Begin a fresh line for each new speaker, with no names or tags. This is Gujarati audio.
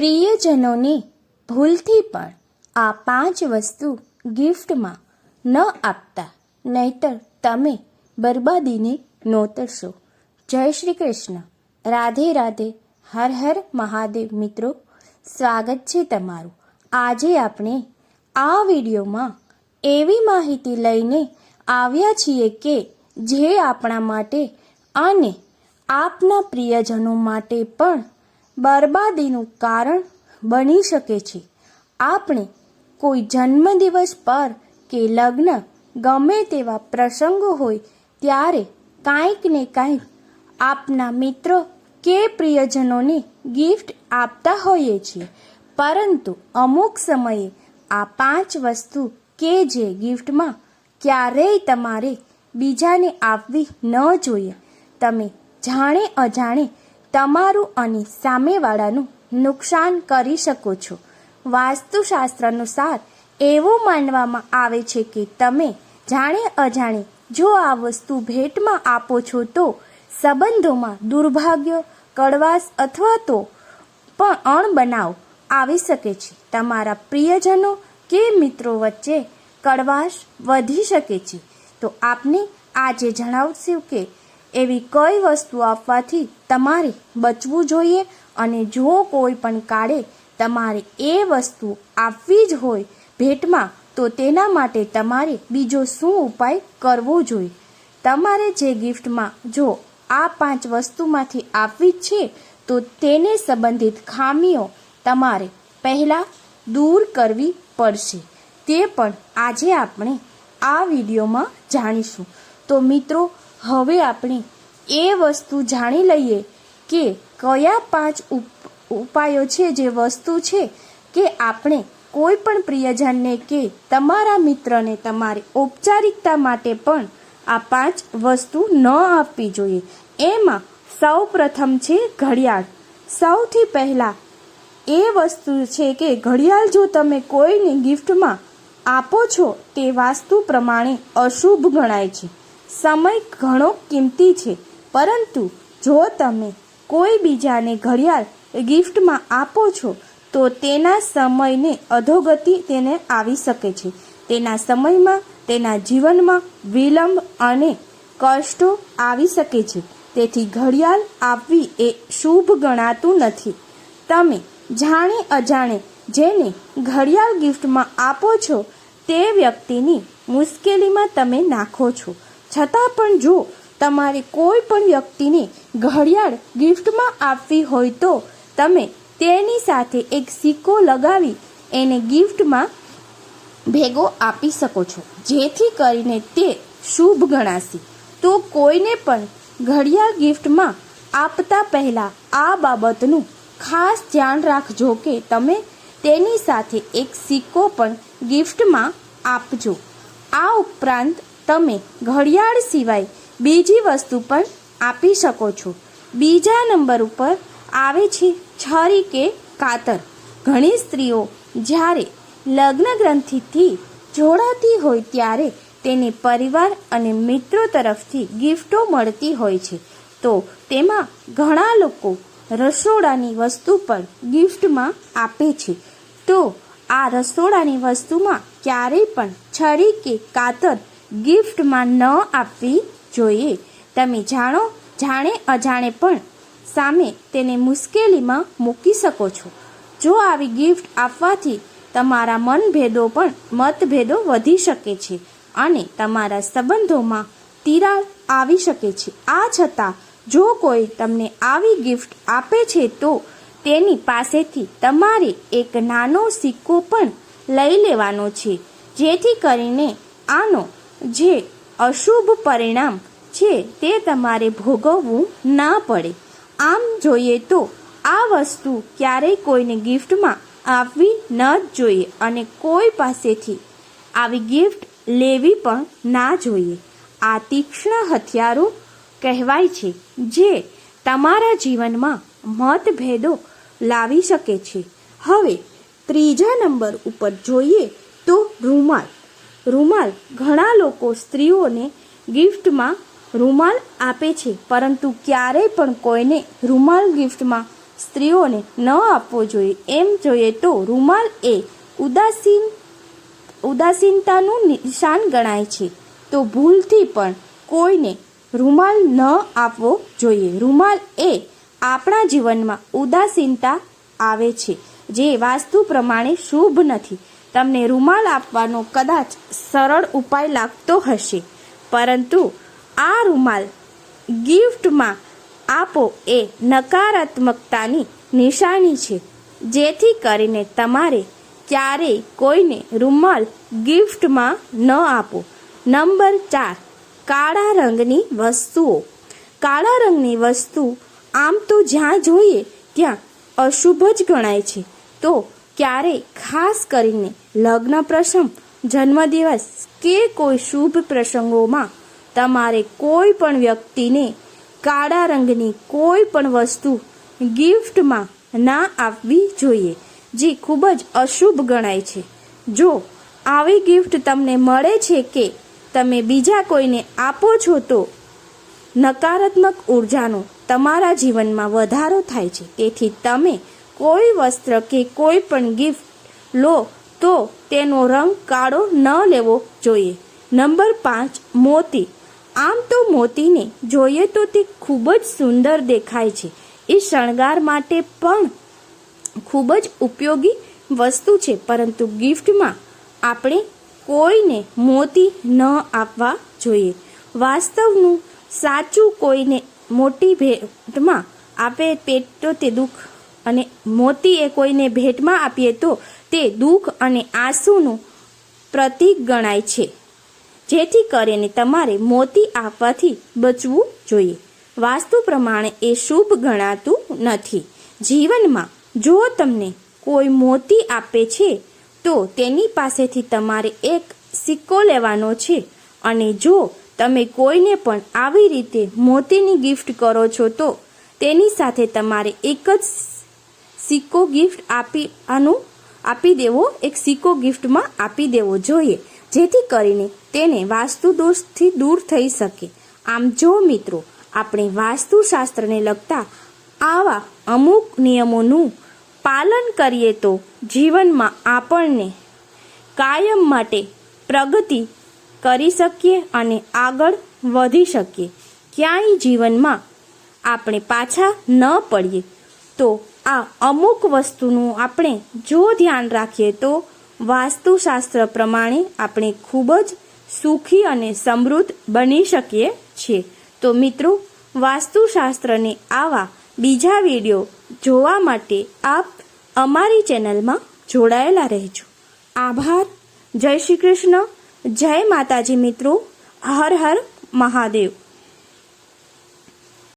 પ્રિયજનોને ભૂલથી પણ આ પાંચ વસ્તુ ગિફ્ટમાં ન આપતા, નહીતર તમે બરબાદીને નોતરશો. જય શ્રી કૃષ્ણ. રાધે રાધે. હર હર મહાદેવ મિત્રો. સ્વાગત છે તમારું. આજે આપણે આ વિડીયોમાં એવી માહિતી લઈને આવ્યા છીએ કે જે આપણા માટે અને આપના પ્રિયજનો માટે પણ બરબાદીનું કારણ બની શકે છે. આપણે કોઈ જન્મદિવસ પર કે લગ્ન ગમે તેવા પ્રસંગો હોય ત્યારે કાંઈક ને કાંઈક આપના મિત્રો કે પ્રિયજનોને ગિફ્ટ આપતા હોઈએ છીએ. પરંતુ અમુક સમયે આ પાંચ વસ્તુ કે જે ગિફ્ટમાં ક્યારેય તમારે બીજાને આપવી ન જોઈએ. તમે જાણે અજાણે તમારું અને સામેવાળાનું નુકસાન કરી શકો છો. વાસ્તુશાસ્ત્ર અનુસાર એવું માનવામાં આવે છે કે તમે જાણે અજાણે જો આ વસ્તુ ભેટમાં આપો છો તો સંબંધોમાં દુર્ભાગ્ય, કડવાશ અથવા તો પણ અણબનાવ આવી શકે છે. તમારા પ્રિયજનો કે મિત્રો વચ્ચે કડવાશ વધી શકે છે. તો આપને આજે જણાવશું કે એવી કઈ વસ્તુ આપવાથી તમારે બચવું જોઈએ અને જો કોઈ પણ કાળે તમારે એ વસ્તુ આપવી જ હોય ભેટમાં, તો તેના માટે તમારે બીજો શું ઉપાય કરવો જોઈએ? તમારે જે ગિફ્ટમાં જો આ પાંચ વસ્તુમાંથી આપવી જ છે, તો તેને સંબંધિત ખામીઓ તમારે પહેલાં દૂર કરવી પડશે. તે પણ આજે આપણે આ વિડીયોમાં જાણીશું. તો મિત્રો હવે આપણે એ વસ્તુ જાણી લઈએ કે કયા પાંચ ઉપાયો છે જે વસ્તુ છે કે આપણે કોઈ પણ પ્રિયજનને કે તમારા મિત્રને તમારી ઔપચારિકતા માટે પણ આ પાંચ વસ્તુ ન આપવી જોઈએ. એમાં સૌ પ્રથમ છે ઘડિયાળ. સૌથી પહેલાં એ વસ્તુ છે કે ઘડિયાળ જો તમે કોઈને ગિફ્ટમાં આપો છો, તે વાસ્તુ પ્રમાણે અશુભ ગણાય છે. સમય ઘણો કિંમતી છે. પરંતુ જો તમે કોઈ બીજાને ઘડિયાળ ગિફ્ટમાં આપો છો, તો તેના સમયને અધોગતિ તેને આવી શકે છે. તેના સમયમાં, તેના જીવનમાં વિલંબ અને કષ્ટો આવી શકે છે. તેથી ઘડિયાળ આપવી એ શુભ ગણાતું નથી. તમે જાણે અજાણે જેને ઘડિયાળ ગિફ્ટમાં આપો છો, તે વ્યક્તિની મુશ્કેલીમાં તમે નાખો છો. છતાં પણ જો તમારે કોઈ પણ વ્યક્તિને ઘડિયાળ ગિફ્ટમાં આપવી હોય તો તમે તેની સાથે એક સિક્કો લગાવી એને ગિફ્ટમાં ભેગો આપી શકો છો. જેથી કરીને તે શુભ ગણાશે. તો કોઈને પણ ઘડિયાળ ગિફ્ટમાં આપતા પહેલાં આ બાબતનું ખાસ ધ્યાન રાખજો કે તમે તેની સાથે એક સિક્કો પણ ગિફ્ટમાં આપજો. આ ઉપરાંત તમે ઘડિયાળ સિવાય બીજી વસ્તુ પણ આપી શકો છો. બીજા નંબર ઉપર આવે છે છરી કે કાતર. ઘણી સ્ત્રીઓ જ્યારે લગ્ન ગ્રંથિથી જોડાતી હોય ત્યારે તેને પરિવાર અને મિત્રો તરફથી ગિફ્ટો મળતી હોય છે. તો તેમાં ઘણા લોકો રસોડાની વસ્તુ પણ ગિફ્ટમાં આપે છે. તો આ રસોડાની વસ્તુમાં ક્યારેય પણ છરી કે કાતર ગિફ્ટમાં ન આપવી જોઈએ. તમે જાણો, જાણે અજાણે પણ સામે તેને મુશ્કેલીમાં મૂકી શકો છો. જો આવી ગિફ્ટ આપવાથી તમારા મનભેદો પણ મતભેદો વધી શકે છે અને તમારા સંબંધોમાં તિરાડ આવી શકે છે. આ છતાં, જો કોઈ તમને આવી ગિફ્ટ આપે છે તો તેની પાસેથી તમારે એક નાનો સિક્કો પણ લઈ લેવાનો છે. જેથી કરીને આનો જે અશુભ પરિણામ છે તે તમારે ભોગવવું ના પડે. આમ જોઈએ તો આ વસ્તુ ક્યારેય કોઈને ગિફ્ટમાં આપવી ન જ જોઈએ અને કોઈ પાસેથી આવી ગિફ્ટ લેવી પણ ના જોઈએ. આ તીક્ષ્ણ હથિયારો કહેવાય છે જે તમારા જીવનમાં મતભેદો લાવી શકે છે. હવે ત્રીજા નંબર ઉપર જોઈએ તો રૂમાલ. રૂમાલ ઘણા લોકો સ્ત્રીઓને ગિફ્ટમાં રૂમાલ આપે છે, પરંતુ ક્યારેય પણ કોઈને રૂમાલ ગિફ્ટમાં સ્ત્રીઓને ન આપવો જોઈએ. એમ જોઈએ તો રૂમાલ એ ઉદાસીન, ઉદાસીનતાનું નિશાન ગણાય છે. તો ભૂલથી પણ કોઈને રૂમાલ ન આપવો જોઈએ. રૂમાલ એ આપણા જીવનમાં ઉદાસીનતા આવે છે, જે વાસ્તુ પ્રમાણે શુભ નથી. તમને રૂમાલ આપવાનો કદાચ સરળ ઉપાય લાગતો હશે. પરંતુ આ રૂમાલ ગિફ્ટમાં આપો એ નકારાત્મકતાની નિશાની છે. જેથી કરીને તમારે ક્યારેય કોઈને રૂમાલ ગિફ્ટમાં ન આપો. નંબર ચાર, કાળા રંગની વસ્તુઓ. કાળા રંગની વસ્તુ આમ તો જ્યાં જોઈએ ત્યાં અશુભ જ ગણાય છે. તો ક્યારેય ખાસ કરીને લગ્ન પ્રસંગ, જન્મદિવસ કે કોઈ શુભ પ્રસંગોમાં તમારે કોઈ પણ વ્યક્તિને કાળા રંગની કોઈ પણ વસ્તુ ગિફ્ટમાં ના આપવી જોઈએ, જે ખૂબ જ અશુભ ગણાય છે. જો આવી ગિફ્ટ તમને મળે છે કે તમે બીજા કોઈને આપો છો તો નકારાત્મક ઉર્જાનો તમારા જીવનમાં વધારો થાય છે. તેથી તમે કોઈ વસ્ત્ર કે કોઈ પણ ગિફ્ટ લો તો તેનો રંગ કાળો ન લેવો જોઈએ. નંબર પાંચ, મોતી. આમ તો મોતીને જોઈએ તો તે ખૂબ જ સુંદર દેખાય છે. એ શણગાર માટે પણ ખૂબ જ ઉપયોગી વસ્તુ છે, પરંતુ ગિફ્ટમાં આપણે કોઈને મોતી ન આપવા જોઈએ. વાસ્તવનું સાચું કોઈને મોટી ભેટમાં આપે પેટ તો તે દુઃખ અને મોતી એ કોઈને ભેટમાં આપીએ તો તે દુઃખ અને આંસુનું પ્રતીક ગણાય છે. જેથી કરીને તમારે મોતી આપવાથી બચવું જોઈએ. વાસ્તુ પ્રમાણે એ શુભ ગણાતું નથી. જીવનમાં જો તમને કોઈ મોતી આપે છે, તો તેની પાસેથી તમારે એક સિક્કો લેવાનો છે. અને જો તમે કોઈને પણ આવી રીતે મોતીની ગિફ્ટ કરો છો, તો તેની સાથે તમારે એક જ સિક્કો ગિફ્ટ આપી આનું, આપી દેવો, એક સિક્કો ગિફ્ટમાં આપી દેવો જોઈએ, જેથી કરીને તેને વાસ્તુ દોષથી દૂર થઈ શકે. આમ જો મિત્રો, આપણે વાસ્તુશાસ્ત્રને લગતા આવા અમુક નિયમોનું પાલન કરીએ તો જીવનમાં આપણને કાયમ માટે પ્રગતિ કરી શકીએ અને આગળ વધી શકીએ. ક્યાંય જીવનમાં આપણે પાછા ન પડીએ, તો આ અમુક વસ્તુનું આપણે જો ધ્યાન રાખીએ તો વાસ્તુશાસ્ત્ર પ્રમાણે આપણે ખૂબ જ સુખી અને સમૃદ્ધ બની શકીએ છીએ. તો મિત્રો, વાસ્તુશાસ્ત્રને આવા બીજા વીડિયો જોવા માટે આપ અમારી ચેનલમાં જોડાયેલા રહેજો. આભાર. જય શ્રી કૃષ્ણ. જય માતાજી મિત્રો. હર હર મહાદેવ.